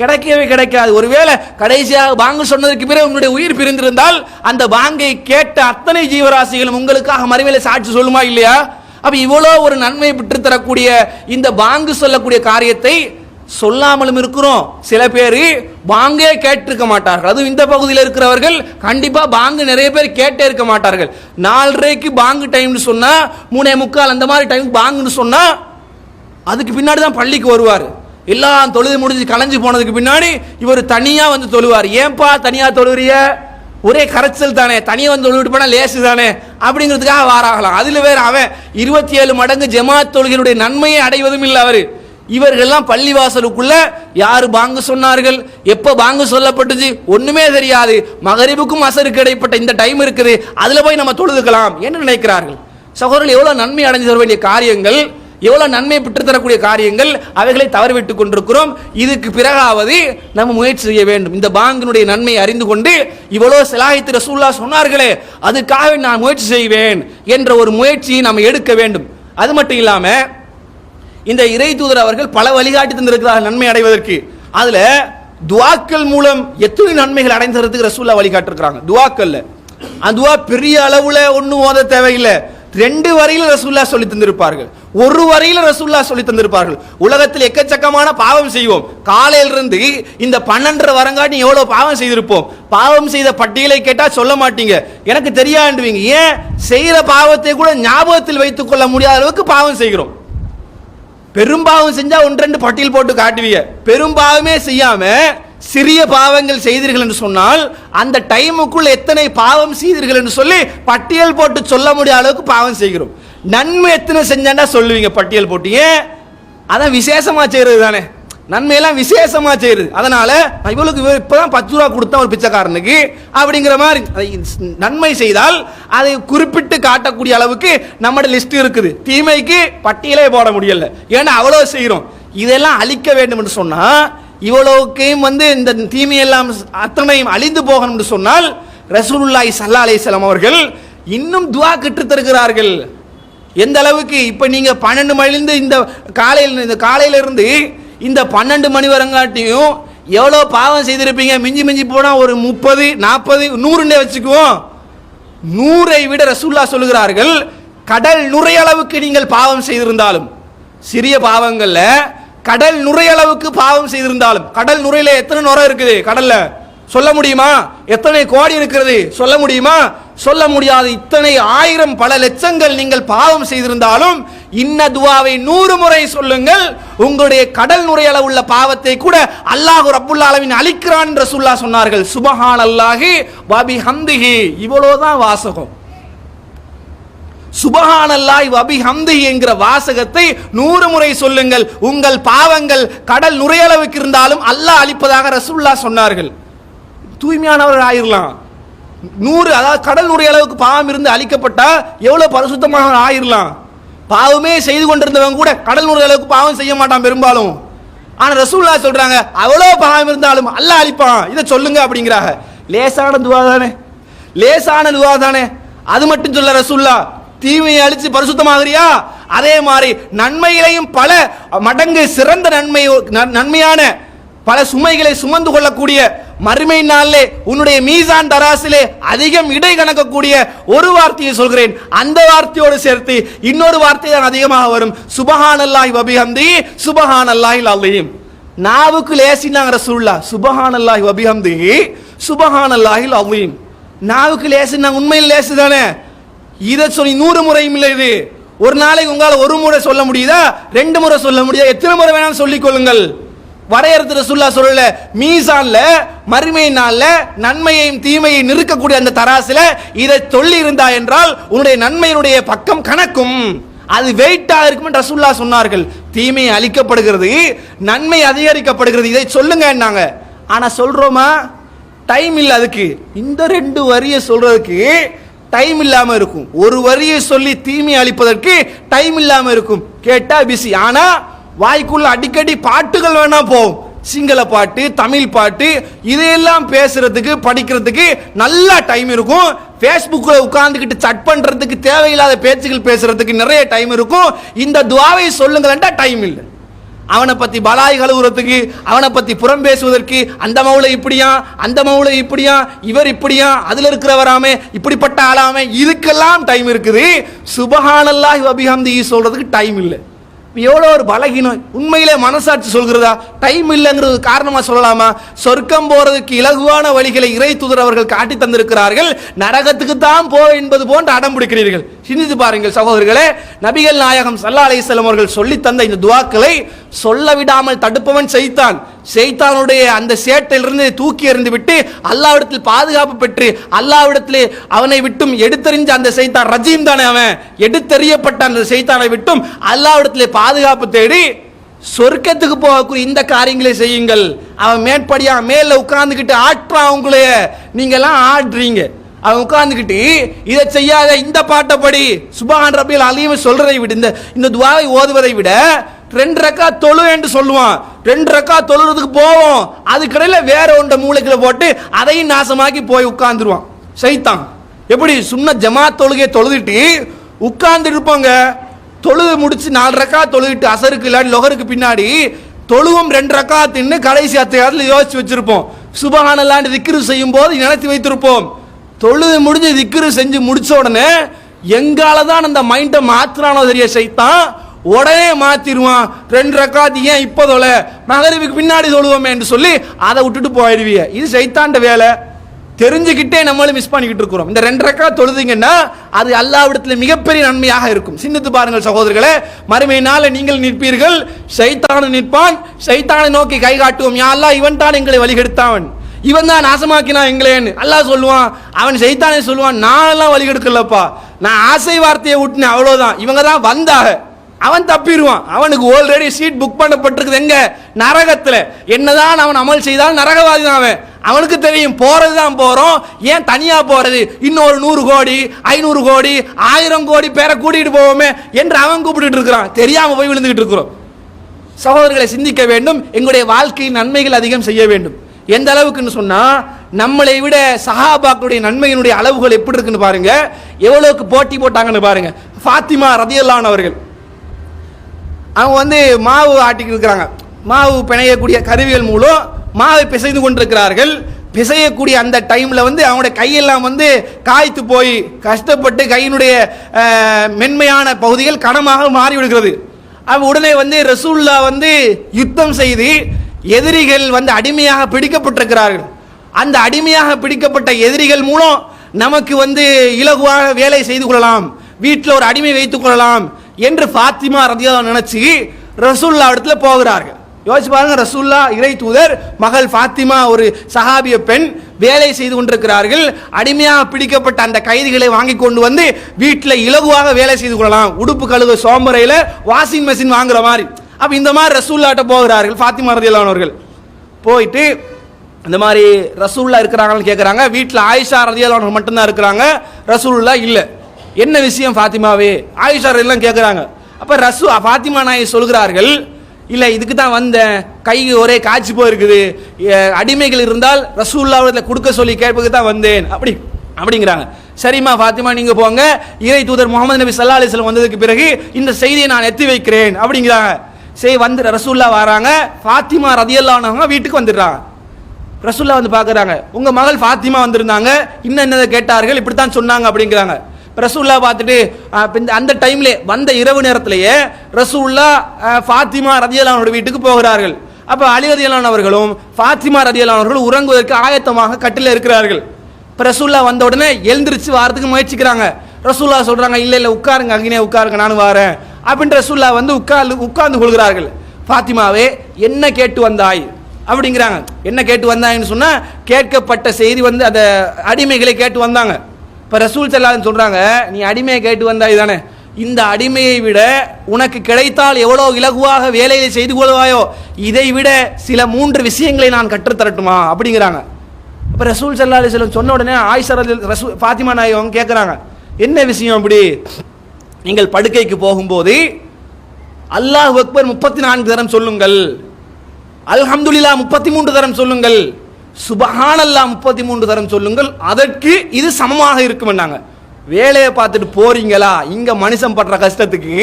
கிடைக்கவே கிடைக்காது. ஒருவேளை கடைசியாக பாங்கு சொன்னதற்கு பிறகு உங்களுடைய உயிர் பிரிந்திருந்தால் அந்த பாங்கை கேட்ட அத்தனை ஜீவராசிகளும் உங்களுக்காக மறுவேளை சாட்சி சொல்லுமா இல்லையா? அப்ப இவ்வளோ ஒரு நன்மை பெற்றுத்தரக்கூடிய இந்த பாங்கு சொல்லக்கூடிய காரியத்தை சொல்லாமலும் இருக்கிறோம். சில பேர் பாங்கே கேட்டிருக்க மாட்டார்கள். அதுவும் இந்த பகுதியில் இருக்கிறவர்கள் கண்டிப்பாக பாங்கு நிறைய பேர் கேட்டே இருக்க மாட்டார்கள். நாலரைக்கு பாங்கு டைம்னு சொன்னால் மூணே முக்கால் அந்த மாதிரி டைம் பாங்குன்னு சொன்னால் அதுக்கு பின்னாடி தான் பள்ளிக்கு வருவார். எல்லாம் தொழுது முடிஞ்சு கலைஞ்சு போனதுக்கு பின்னாடி இவர் தனியாக வந்து தொழுவார். ஏன்பா தனியாக தொழுகிறிய ஒரே கரைச்சல் தானே. தனியாக வந்து தொழுவிட்டு போனால் லேசு தானே. அப்படிங்கிறதுக்காக வாராகலாம். அதில் வேறு அவன் இருபத்தி ஏழு மடங்கு ஜமாத் தொழுகையுடைய நன்மையை அடைவதும் இல்லை அவர். இவர்கள்லாம் பள்ளிவாசலுக்குள்ள யார் பாங்கு சொன்னார்கள்? எப்போ பாங்கு சொல்லப்பட்டுச்சு? ஒன்றுமே தெரியாது. மகரிபுக்கும் அசருக்கு இடைப்பட்ட இந்த டைம் இருக்குது. அதில் போய் நம்ம தொழுதுக்கலாம். என்று நினைக்கிறார்கள்? சகோதரர்கள் எவ்வளோ நன்மை அடைஞ்சு தர வேண்டிய காரியங்கள்? எவ்வளோ நன்மை பெற்று தரக்கூடிய காரியங்கள் அவைகளை தவறிவிட்டு கொண்டிருக்கிறோம். இதுக்கு பிறகாவது நம்ம முயற்சி செய்ய வேண்டும். இந்த பாங்கினுடைய நன்மையை அறிந்து கொண்டு இவ்வளோ சிலாகித்து ரசூல்லா சொன்னார்களே அதுக்காக நான் முயற்சி செய்வேன் என்ற ஒரு முயற்சியை நாம் எடுக்க வேண்டும். அது மட்டும் இல்லாமல் இந்த இறை தூதர் அவர்கள் பல வழிகாட்டி தந்திருக்கிறார்கள் நன்மை அடைவதற்கு. அதில் துவாக்கள் மூலம் எத்தனை நன்மைகள் அடைந்ததுக்கு ரசூல்லா வழிகாட்டிருக்கிறாங்க. துவாக்கல்ல அந்த துவா பெரிய அளவில் ஒன்றும் ஓத தேவையில்லை. ரெண்டு வரையில ரசூல்லா சொல்லி தந்திருப்பார்கள். ஒரு வரையில ரசூல்லா சொல்லி தந்திருப்பார்கள். உலகத்தில் எக்கச்சக்கமான பாவம் செய்வோம். காலையிலிருந்து இந்த பன்னெண்டரை வரங்காட்டி எவ்வளவு பாவம் செய்திருப்போம். பாவம் செய்த பட்டியலை கேட்டா சொல்ல மாட்டீங்க. எனக்கு தெரியாண்டுவீங்க ஏன்? செய்யற பாவத்தை கூட ஞாபகத்தில் வைத்துக் கொள்ள முடியாத அளவுக்கு பாவம் செய்கிறோம். பெரும்பாவம் செஞ்சா ஒன்று ரெண்டு பட்டியல் போட்டு காட்டுவீங்க. பெரும்பாவமே செய்யாம சிறிய பாவங்கள் செய்தீர்கள் என்று சொன்னால் அந்த டைமுக்குள் எத்தனை பாவம் செய்தீர்கள் என்று சொல்லி பட்டியல் போட்டு சொல்ல முடியாத அளவுக்கு பாவம் செய்கிறோம். நன்மை எத்தனை செஞ்சாண்டா சொல்லுவீங்க பட்டியல் போட்டு. ஏன்? அதான் விசேஷமா செய்யறது தானே. நன்மையெல்லாம் விசேஷமா செய்யுது அதனால இவளுக்கு இவ- இப்பதான் பத்து ரூபா கொடுத்தா ஒரு பிச்சைக்காரனுக்கு அப்படிங்கிற மாதிரி அதை நன்மை செய்தால் அதை குறிப்பிட்டு காட்டக்கூடிய அளவுக்கு நம்மட லிஸ்ட் இருக்குது. தீமைக்கு பட்டியலே போட முடியல. ஏன்னா அவ்வளோ செய்கிறோம். இதெல்லாம் அழிக்க வேண்டும் என்று சொன்னா இவ்வளவுக்கையும் வந்து இந்த தீமையெல்லாம் அத்தனையும் அழிந்து போகணும் என்று சொன்னால் ரசூலுல்லாய் சல்லா அலைஹி அவர்கள் இன்னும் துவா கற்றுத் தருகிறார்கள். எந்த அளவுக்கு இப்போ நீங்கள் பன்னெண்டு மணிலிருந்து இந்த காலையில் இந்த காலையில இருந்து இந்த பன்னெண்டு மணி வரங்காட்டியும் எவ்வளோ பாவம் செய்திருப்பீங்க? மிஞ்சி மிஞ்சி போனால் ஒரு முப்பது நாற்பது நூறுன்னே வச்சுக்குவோம். நூறை விட ரசூல்லா சொல்லுகிறார்கள் கடல் நுரையளவுக்கு நீங்கள் பாவம் செய்திருந்தாலும் சிறிய பாவங்களில் கடல் நுரையளவுக்கு பாவம் செய்திருந்தாலும் கடல் நுரையில எத்தனை நுரை இருக்குது? கடல்ல. சொல்ல முடியுமா? எத்தனை கோடி இருக்கிறது? சொல்ல முடியுமா? சொல்ல முடியாது இத்தனை ஆயிரம் பல லட்சங்கள் நீங்கள் பாவம் செய்திருந்தாலும் இன்ன துவாவை நூறு முறை சொல்லுங்கள் உங்களுடைய கடல் நுரையள உள்ள பாவத்தை கூட அல்லாஹ் ரப்புல் அளவின் அழிக்கிறான் என்று ரசூல்லா சொன்னார்கள். சுபஹான் அல்லாஹி வபி ஹம்திஹி இவ்வளவுதான் வாசகம். சுபஹானல்லாய் வபி ஹம்தி என்கிற வாசகத்தை நூறு முறை சொல்லுங்கள். உங்கள் பாவங்கள் கடல் நுரையளவுக்கு இருந்தாலும் அல்லாஹ் அழிப்பதாக ரசூல்லா சொன்னார்கள். தூய்மையானவர்கள் ஆயிரலாம். நூறு அதாவது கடல் நுரையளவுக்கு பாவம் இருந்து அழிக்கப்பட்டா எவ்வளோ பரிசுத்தமாக ஆயிரலாம். பாவமே செய்து கொண்டிருந்தவங்க கூட கடல் நுரையளவுக்கு பாவம் செய்ய மாட்டான் பெரும்பாலும். ஆனால் ரசூல்லா சொல்கிறாங்க அவ்வளோ பாவம் இருந்தாலும் அல்லாஹ் அழிப்பான் இதை சொல்லுங்க அப்படிங்கிறாங்க. லேசான துவா தானே. லேசான துவா தானே. அது மட்டும் சொல்ல ரசூல்லா தீமையை அழிச்சு பரிசுத்தமாகறியா? அதே மாதிரி நன்மையிலையும் பல மடங்கு சிறந்த நன்மை நன்மையான பல சுமைகளை சுமந்து கொள்ளக்கூடிய மறுமை நாளிலே உன்னுடைய மீசான் தராசிலே அதிகம் இடை கணக்கக்கூடிய ஒரு வார்த்தையை சொல்கிறேன். அந்த வார்த்தையோடு சேர்த்து இன்னொரு வார்த்தை தான் அதிகமாக வரும். சுபஹானல்லாஹி வபிஹம்தி சுபஹானல்லாஹில் அலையும் நாவுக்கு லேசினாங்க ரசூல்லா சுபஹானல்லாஹி வபிஹம்தி சுபஹானல்லாஹில் அலையும் நாவுக்கு லேசினாங்க உண்மையில் லேசு தானே இதை சொல்லி நூறு முறையும் இல்லை இது. ஒரு நாளைக்கு உங்களால் ஒரு முறை சொல்ல முடியுதா? ரெண்டு முறை சொல்ல முடியுதா? எத்தனை முறை வேணாலும் சொல்லிக் கொள்ளுங்கள். வரையறுத்து ரசுல்லா சொல்லல மீசான்ல மறுமை நாள்ல நன்மையையும் தீமையை நிறுக்கக்கூடிய அந்த தராசில இதை சொல்லி இருந்தா என்றால் உன்னுடைய நன்மையினுடைய பக்கம் கணக்கும். அது வெயிட்டா இருக்கும் ரசுல்லா சொன்னார்கள். தீமை அழிக்கப்படுகிறது நன்மை அதிகரிக்கப்படுகிறது இதை சொல்லுங்க நாங்க ஆனா சொல்றோமா? டைம் இல்லை அதுக்கு. இந்த ரெண்டு வரியை சொல்றதுக்கு டைம் இல்லாமல் இருக்கும். ஒரு வரியை சொல்லி தீமை அளிப்பதற்கு டைம் இல்லாமல் இருக்கும். கேட்டால் பிஸி ஆனால் வாய்க்குள்ள அடிக்கடி பாட்டுகள் வேணா போகும். சிங்கள பாட்டு தமிழ் பாட்டு இதையெல்லாம் பேசுறதுக்கு படிக்கிறதுக்கு நல்லா டைம் இருக்கும். ஃபேஸ்புக்கில் உட்காந்துக்கிட்டு சட் பண்ணுறதுக்கு தேவையில்லாத பேச்சுகள் பேசுறதுக்கு நிறைய டைம் இருக்கும். இந்த துவாவை சொல்லுங்களேன்டா டைம் இல்லை. அவனை பற்றி பலாய் கழுவுறதுக்கு அவனை பற்றி புறம் பேசுவதற்கு அந்த மவுளை இப்படியா அந்த மவுளை இப்படியா இவர் இப்படியா அதில் இருக்கிறவராமே இப்படிப்பட்ட ஆளாமே இதுக்கெல்லாம் டைம் இருக்குது. சுபஹானல்லாஹி வபிஹம்தி சொல்கிறதுக்கு டைம் இல்லை. எவ்வளோ ஒரு பலகீனம்? உண்மையிலே மனசாட்சி சொல்கிறதா? டைம் இல்லைங்கிறது காரணமாக சொல்லலாமா? சொர்க்கம் போகிறதுக்கு இலகுவான வழிகளை இறை தூதர் அவர்கள் காட்டி தந்திருக்கிறார்கள். நரகத்துக்கு தான் போ என்பது போன்று அடம் பிடிக்கிறீர்கள். சிந்தித்து பாருங்கள் சகோதரர்களே நபிகள் நாயகம் சல்லா அலிஸ்லாம் அவர்கள் சொல்லி தந்த இந்த துவாக்களை சொல்ல விடாமல் தடுப்பவன் செய்தான் செய்தானுடைய அந்த சேட்டிலிருந்து தூக்கி எறிந்து விட்டு அல்லாவிடத்தில் பாதுகாப்பு பெற்று அல்லாவிடத்திலே அவனை விட்டும் எடுத்தறிஞ்ச அந்த செய்தான் ரஜீம் தானே அவன். எடுத்தறியப்பட்ட அந்த செய்தானை விட்டும் அல்லாவிடத்தில் பாதுகாப்பு தேடி சொர்க்கத்துக்கு போகக்கூடிய இந்த காரியங்களை செய்யுங்கள். அவன் மேற்படியா மேல உட்கார்ந்துக்கிட்டு ஆட்டுறான் அவங்களைய நீங்க எல்லாம் ஆடுறீங்க. அவன் உட்கார்ந்துக்கிட்டு இதை செய்யாத இந்த பாட்டை படி. சுபான் ரபியல் அலியும் சொல்றதை விட. இந்த இந்த துவாவை ஓதுவதை விட ரெண்டு ரக்கா தொழு என்று சொல்லுவான். ரெண்டு ரக்கா தொழுறதுக்கு போவோம். அதுக்கடையில் வேற ஒன்றை மூளைக்கில் போட்டு அதையும் நாசமாக்கி போய் உட்காந்துருவான் சைத்தான். எப்படி? சும்மா ஜமா தொழுகையை தொழுதுட்டு உட்கார்ந்து இருப்பாங்க. தொழுது முடிச்சு நாலு ரக்கா தொழுகிட்டு அசருக்கு இல்லாட்டி லொகருக்கு பின்னாடி தொழுவும் ரெண்டு ரக்கா தின்னு கடைசி அத்தையாரத்தில் யோசிச்சு வச்சிருப்போம். சுபஹானல்லாண்டு திக்ரு செய்யும் போது நினைத்து வைத்திருப்போம். தொழுது முடிஞ்சு திக்ரு செஞ்சு முடிச்ச உடனே எங்கால தான் அந்த மைண்டை மாத்திரானோ தெரிய சைத்தான்? உடனே மாத்திருவான் ரெண்டு ரக்காத்து ஏன் இப்போ தொலை? மகரிவுக்கு பின்னாடி தொழுவோமே என்று சொல்லி அதை விட்டுட்டு போயிடுவீங்க இது சைத்தாண்ட வேலை. தெரிஞ்சுக்கிட்டே நம்மளும் மிஸ் பண்ணிக்கிட்டு இருக்கிறோம். இந்த ரெண்டு ரக்கா தொழுதிங்கன்னா அது அல்லாவிடத்தில் மிகப்பெரிய நன்மையாக இருக்கும். சிந்தித்து பாருங்கள் சகோதரர்களே மறுமையினால நீங்கள் நிற்பீர்கள். சைத்தானு நிற்பான். சைத்தானை நோக்கி கை காட்டுவோம். யா இவன் தான் எங்களை வழிகெடுத்தாவன். இவன் தான் நாசமாக்கினான் எங்களேன்னு. அல்லாஹ் சொல்லுவான். அவன் சைத்தானே சொல்லுவான் நானெல்லாம் வழிகெடுக்கலப்பா. நான் ஆசை வார்த்தையை விட்டுனேன் அவ்வளோதான் இவங்க தான் வந்தாக. அவன் தப்பிடுவான். அவனுக்கு ஆல்ரெடி சீட் புக் பண்ணப்பட்டிருக்குது எங்க? நரகத்தில். என்னதான் அவன் அமல் செய்தாலும் நரகவாதி தான் அவன். அவனுக்கு தெரியும் போறது தான் போறோம். ஏன் தனியா போறது? இன்னொரு நூறு கோடி ஐநூறு கோடி ஆயிரம் கோடி பேரை கூட்டிட்டு போவோமே என்று அவன் கூப்பிட்டு இருக்கிறான். தெரியாம போய் விழுந்துகிட்டு இருக்கிறோம். சகோதரர்களை சிந்திக்க வேண்டும். எங்களுடைய வாழ்க்கையின் நன்மைகள் அதிகம் செய்ய வேண்டும். எந்த அளவுக்குன்னு சொன்னா நம்மளை விட சஹாபாக்களுடைய நன்மையினுடைய அளவுகள் எப்படி இருக்குன்னு பாருங்க. எவ்வளவுக்கு போட்டி போட்டாங்கன்னு பாருங்க. ஃபாத்திமா ரதியல்லான் அவர்கள். அவங்க வந்து மாவு ஆட்டிக்கிட்டு இருக்கிறாங்க. மாவு பிணையக்கூடிய கருவிகள் மூலம் மாவை பிசைந்து கொண்டிருக்கிறார்கள். பிசையக்கூடிய அந்த டைமில் வந்து அவனுடைய கையெல்லாம் வந்து காய்த்து போய் கஷ்டப்பட்டு கையினுடைய மென்மையான பகுதிகள் கனமாக மாறிவிடுகிறது. அவன் உடனே வந்து ரசூல்லா வந்து யுத்தம் செய்து எதிரிகள் வந்து அடிமையாக பிடிக்கப்பட்டிருக்கிறார்கள். அந்த அடிமையாக பிடிக்கப்பட்ட எதிரிகள் மூலம் நமக்கு வந்து இலகுவாக வேலை செய்து கொள்ளலாம். வீட்டில் ஒரு அடிமை வைத்துக் கொள்ளலாம். என்று ஃபாத்திமா ரதியா நினைச்சு ரசூல்லா இடத்துல போகிறார்கள். யோசிச்சு பாருங்க ரசூல்லா இறை தூதர் மகள் ஃபாத்திமா ஒரு சஹாபிய பெண் வேலை செய்து கொண்டிருக்கிறார்கள். அடிமையாக பிடிக்கப்பட்ட அந்த கைதிகளை வாங்கி கொண்டு வந்து வீட்டில் இலகுவாக வேலை செய்து கொள்ளலாம். உடுப்பு கழுவு சோம்பரையில் வாஷிங் மெஷின் வாங்குற மாதிரி. அப்போ இந்த மாதிரி ரசூல்லாட்ட போகிறார்கள் ஃபாத்திமா ரதியலானவர்கள் போயிட்டு இந்த மாதிரி ரசூல்லா இருக்கிறாங்கன்னு கேட்குறாங்க வீட்டில் ஆயிஷா ரதியலானவர்கள் மட்டும்தான் இருக்கிறாங்க. ரசூல்லா இல்லை. என்ன விஷயம் ஃபாத்திமாவே? ஆயிஷா எல்லாம் கேட்குறாங்க அப்போ ரசு ஃபாத்திமா நாயை சொல்கிறார்கள் இல்லை இதுக்கு தான் வந்தேன். கை ஒரே காய்ச்சி போயிருக்குது. அடிமைகள் இருந்தால் ரசூல்லாவில் கொடுக்க சொல்லி கேட்பதுக்கு தான் வந்தேன். அப்படி அப்படிங்கிறாங்க. சரிம்மா ஃபாத்திமா நீங்கள் போங்க. இறை தூதர் முகமது நபி சல்லா அலிஸ்லம் வந்ததுக்கு பிறகு இந்த செய்தியை நான் எத்தி வைக்கிறேன். அப்படிங்கிறாங்க. சரி வந்து ரசூல்லா வராங்க. ஃபாத்திமா ரதியல்லானவங்க வீட்டுக்கு வந்துடுறாங்க. ரசூல்லா வந்து பார்க்குறாங்க உங்கள் மகள் ஃபாத்திமா வந்திருந்தாங்க. இன்னும் என்னதை கேட்டார்கள்? இப்படித்தான் சொன்னாங்க. அப்படிங்கிறாங்க. ரசூல்லா பார்த்துட்டு இந்த- அந்த டைம்ல வந்த இரவு நேரத்திலேயே ரசூல்லா ஃபாத்திமா ரதியலானோட வீட்டுக்கு போகிறார்கள். அப்போ அலி ரதியலான் அவர்களும் ஃபாத்திமா ரதியலான் அவர்களும் உறங்குவதற்கு ஆயத்தமாக கட்டில் இருக்கிறார்கள். இப்போ ரசூல்லா வந்த உடனே எழுந்திரிச்சு வாரத்துக்கு முயற்சிக்கிறாங்க. ரசூல்லா சொல்கிறாங்க இல்லை இல்லை உட்காருங்க அங்கேயே உட்காருங்க நானும் வரேன். அப்படின்னு ரசூல்லா வந்து உட்கார்ந்து உட்கார்ந்து கொள்கிறார்கள். ஃபாத்திமாவே என்ன கேட்டு வந்தாய்? அப்படிங்கிறாங்க. என்ன கேட்டு வந்தாங்கன்னு சொன்னால் கேட்கப்பட்ட செய்தி வந்து அந்த அடிமைகளை கேட்டு வந்தாங்க. இப்போ ரசூல் செல்லாதுன்னு சொல்கிறாங்க நீ அடிமையை கேட்டு வந்தாய் தானே? இந்த அடிமையை விட உனக்கு கிடைத்தால் எவ்வளோ இலகுவாக வேலையை செய்து கொள்வாயோ? இதை விட சில மூன்று விஷயங்களை நான் கற்றுத்தரட்டுமா அப்படிங்கிறாங்க. இப்போ ரசூல் சல்லா அலிஸ்லம் சொன்ன உடனே ஆயிஷா ரலி- ரசூல் ஃபாத்திமா நாயகம் அவங்க கேட்குறாங்க என்ன விஷயம் அப்படி? நீங்கள் படுக்கைக்கு போகும்போது அல்லாஹ் அக்பர் முப்பத்தி நான்கு தரம் சொல்லுங்கள். அல்ஹம்துலில்லாஹ் முப்பத்தி மூன்று தரம் சொல்லுங்கள். சுபஹானல்லா முப்பத்தி மூன்று தரம் சொல்லுங்கள். அதற்கு இது சமமாக இருக்குமென்னாங்க வேலையை பார்த்துட்டு போறீங்களா? இங்க மனுஷன் படுற கஷ்டத்துக்கு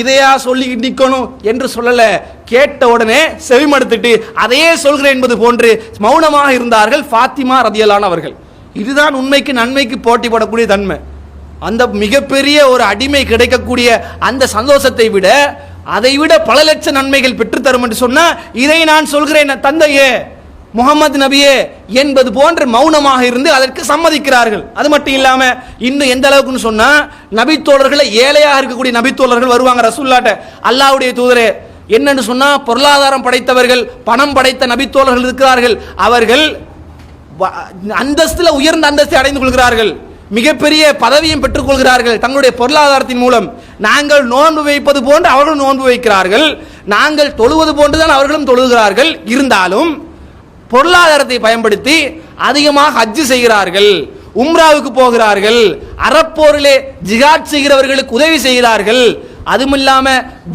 இதையா சொல்லி நிக்கணும் என்று சொல்லல. கேட்ட உடனே செவிமடுத்துட்டு அதையே சொல்கிறேன் என்பது போன்று மௌனமாக இருந்தார்கள் ஃபாத்திமா ரதியலான் அவர்கள். இதுதான் உண்மைக்கு நன்மைக்கு போட்டி போடக்கூடிய தன்மை. அந்த மிகப்பெரிய ஒரு அடிமை கிடைக்கக்கூடிய அந்த சந்தோஷத்தை விட அதை விட பல லட்ச நன்மைகள் பெற்றுத்தரும் என்று சொன்னா இதை நான் சொல்கிறேன் தந்தையே. முகமது நபியே என்பது போன்று மௌனமாக இருந்து அதற்கு சம்மதிக்கிறார்கள். அது மட்டும் இல்லாமல் இன்னும் எந்த அளவுக்குன்னு சொன்னால் நபித்தோழர்களை ஏழையாக இருக்கக்கூடிய நபித்தோழர்கள் வருவாங்க ரசூல்லாட்ட அல்லாவுடைய தூதரே என்னன்னு சொன்னால் பொருளாதாரம் படைத்தவர்கள் பணம் படைத்த நபித்தோழர்கள் இருக்கிறார்கள். அவர்கள் அந்தஸ்தில் உயர்ந்த அந்தஸ்தை அடைந்து கொள்கிறார்கள். மிகப்பெரிய பதவியும் பெற்றுக்கொள்கிறார்கள் தங்களுடைய பொருளாதாரத்தின் மூலம். நாங்கள் நோன்பு வைப்பது போன்று அவர்களும் நோன்பு வைக்கிறார்கள். நாங்கள் தொழுவது போன்றுதான் அவர்களும் தொழுகிறார்கள். இருந்தாலும் பொருளாதாரத்தை பயன்படுத்தி அதிகமாக ஹஜ்ஜு செய்கிறார்கள் உம்ராவுக்கு போகிறார்கள் அறப்போரிலே ஜிகாட் செய்கிறவர்களுக்கு உதவி செய்கிறார்கள். அதுவும் இல்லாம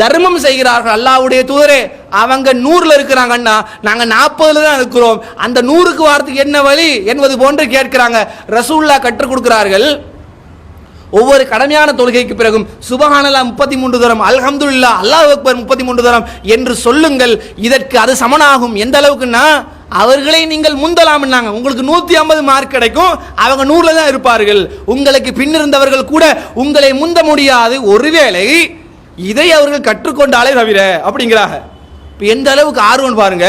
தர்மம் செய்கிறார்கள். அல்லாஹ்வுடைய தூதரே அவங்க நூறுல இருக்கிறாங்கன்னா நாங்க நாற்பதுல தான் இருக்கிறோம். அந்த நூறுக்கு வாரத்துக்கு என்ன வழி? என்பது போன்று கேட்கிறாங்க. ரசூல்லா கற்றுக் கொடுக்கிறார்கள். ஒவ்வொரு கடமையான தொழுகைக்கு பிறகும் சுபஹானல்லா முப்பத்தி மூன்று தரம் அல்ஹம்துல்லா அல்லாஹ் அக்பர் முப்பத்தி மூன்று தரம் என்று சொல்லுங்கள். இதற்கு அது சமனாகும். எந்த அளவுக்குன்னா அவர்களை நீங்கள் முந்தலாம்னாங்க. உங்களுக்கு நூத்தி ஐம்பது மார்க் கிடைக்கும். அவங்க நூறுல தான் இருப்பார்கள். உங்களுக்கு பின்னிருந்தவர்கள் கூட உங்களை முந்த முடியாது. ஒருவேளை இதை அவர்கள் கற்றுக்கொண்டாலே தவிர அப்படிங்கிறாங்க இப்போ எந்த அளவுக்கு ஆர்வம் பாருங்க.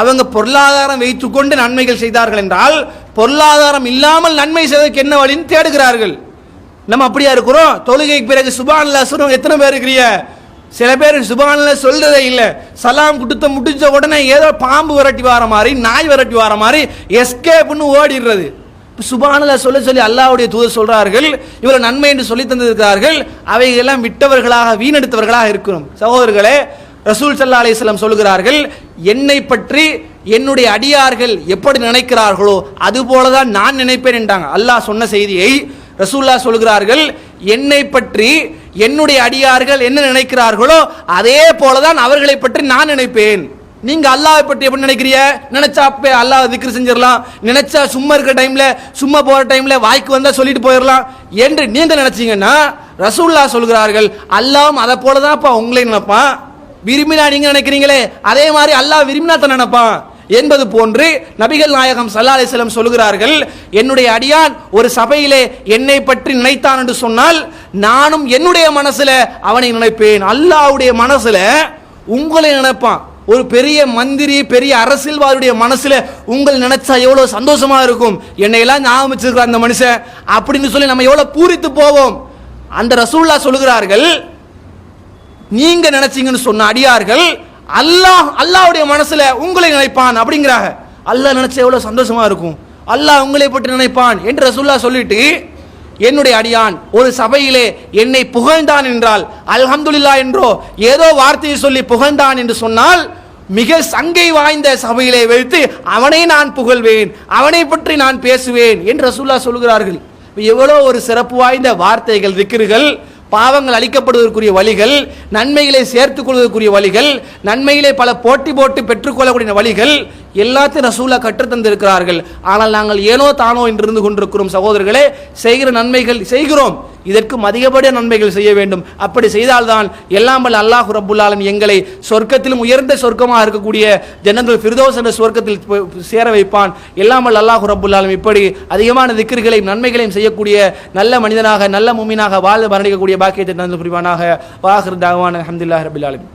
அவங்க பொருளாதாரம் வைத்துக்கொண்டு நன்மைகள் செய்தார்கள் என்றால் பொருளாதாரம் இல்லாமல் நன்மை செய்வதற்கு என்ன வழின்னு தேடுகிறார்கள். நம்ம அப்படியா இருக்கிறோம்? தொழுகைக்கு பிறகு சுபான்ல சொல்றவங்க எத்தனை பேர் இருக்கிறீங்க? சில பேர் சுபான்ல சொல்றதே இல்லை. சலாம் கொடுத்த முடிஞ்ச உடனே ஏதோ பாம்பு விரட்டி வர மாதிரி நாய் விரட்டி வர மாதிரி எஸ்கேப்னு ஓடிடுறது. சுபானில் சொல்ல சொல்லி அல்லாஹ்வுடைய தூதர் சொல்றார்கள். இவரை நன்மை என்று சொல்லி தந்திருக்கிறார்கள். அவைகளெல்லாம் விட்டவர்களாக வீணெடுத்தவர்களாக இருக்கிறோம். சகோதரர்களே ரசூல் சல்லா அலிஸ்லாம் சொல்லுகிறார்கள் என்னை பற்றி என்னுடைய அடியார்கள் எப்படி நினைக்கிறார்களோ அது போலதான் நான் நினைப்பேன் என்றாங்க. அல்லாஹ் சொன்ன செய்தியை ரசூல்லா சொல்கிறார்கள் என்னை பற்றி என்னுடைய அடியார்கள் என்ன நினைக்கிறார்களோ அதே போலதான் அவர்களை பற்றி நான் நினைப்பேன். நீங்க அல்லாவை பற்றி எப்படி நினைக்கிறீங்க? நினைச்சா அப்பே அல்லாஹ் திக்ரு செஞ்சிடலாம். நினைச்சா சும்மா இருக்கிற டைம்ல சும்மா போற டைம்ல வாய்க்கு வந்தா சொல்லிட்டு போயிடலாம். என்று நீங்க நினைச்சீங்கன்னா ரசூல்லா சொல்கிறார்கள் அல்லாஹ் அதை போலதான்ப்பா உங்களை நினைப்பான். விரும்பினா நீங்க நினைக்கிறீங்களே அதே மாதிரி அல்லாஹ் விரும்பினா தான் நினைப்பான். என்பது போன்று நபிகள் நாயகம் சல்லா அலிஸ்லம் சொல்கிறார்கள் என்னுடைய அடியான் ஒரு சபையிலே என்னை பற்றி நினைத்தான் என்று சொன்னால் நானும் என்னுடைய மனசுல அவனை நினைப்பேன். அல்லாவுடைய மனசுல உங்களை நினைப்பான். ஒரு பெரிய மந்திரி பெரிய அரசியல்வாதியுடைய மனசுல உங்கள் நினைச்சா எவ்வளவு சந்தோஷமா இருக்கும். என்னை எல்லாம் ஞாபகம் வச்சிருக்கிற அந்த மனுஷன். அப்படின்னு சொல்லி நம்ம எவ்வளவு பூரித்து போவோம். அந்த ரசூல்லா சொல்லுகிறார்கள் நீங்க நினைச்சீங்கன்னு சொன்ன அடியார்கள் அல்லாஹ் அல்லாவுடைய மனசில் உங்களை நினைப்பான் அப்படிங்கிறாங்க. அல்லாஹ் நினைச்சா எவ்வளோ சந்தோஷமா இருக்கும்? அல்லாஹ் உங்களை பற்றி நினைப்பான் என்று ரசூல்லா சொல்லிட்டு என்னுடைய அடியான் ஒரு சபையிலே என்னை புகழ்ந்தான் என்றால் அல்ஹம்துல்லா என்றோ ஏதோ வார்த்தையை சொல்லி புகழ்ந்தான் என்று சொன்னால் மிக சங்கை வாய்ந்த சபையிலே வைத்து அவனை நான் புகழ்வேன் அவனை பற்றி நான் பேசுவேன் என்று ரசூல்லா சொல்கிறார்கள் எவ்வளோ ஒரு சிறப்பு வாய்ந்த வார்த்தைகள் திக்கிறுகள் பாவங்கள் அளிக்கப்படுவதற்குரிய வழிகள் நன்மைகளை சேர்த்துக் கொள்வதற்குரிய வழிகள் நன்மைகளை பல போட்டி போட்டு பெற்றுக்கொள்ளக்கூடிய வழிகள் எல்லாத்தையும் ரசூலா கற்றுத்தந்திருக்கிறார்கள். ஆனால் நாங்கள் ஏனோ தானோ என்று இருந்து கொண்டிருக்கிறோம் சகோதரர்களே செய்கிற நன்மைகள் செய்கிறோம். இதற்கும் அதிகப்படிய நன்மைகள் செய்ய வேண்டும். அப்படி செய்தால்தான் எல்லாம் வல்ல அல்லாஹ் ரபுல்லாலும் எங்களை சொர்க்கத்திலும் உயர்ந்த சொர்க்கமாக இருக்கக்கூடிய ஜனங்கள் ஃபிர்தோஸ் என்ற சொர்க்கத்தில் சேர வைப்பான். எல்லாம் வல்ல அல்லாஹ் ரபுல்லாலும் இப்படி அதிகமான திக்கிர்களையும் நன்மைகளையும் செய்யக்கூடிய நல்ல மனிதனாக நல்ல முமினாக வாழ்ந்து மரணிக்கக்கூடிய பாக்கியத்தை தந்து புரிவானாக. வாஹிர் தாவான் அஹமதுல்லா ரபுல்லாலும்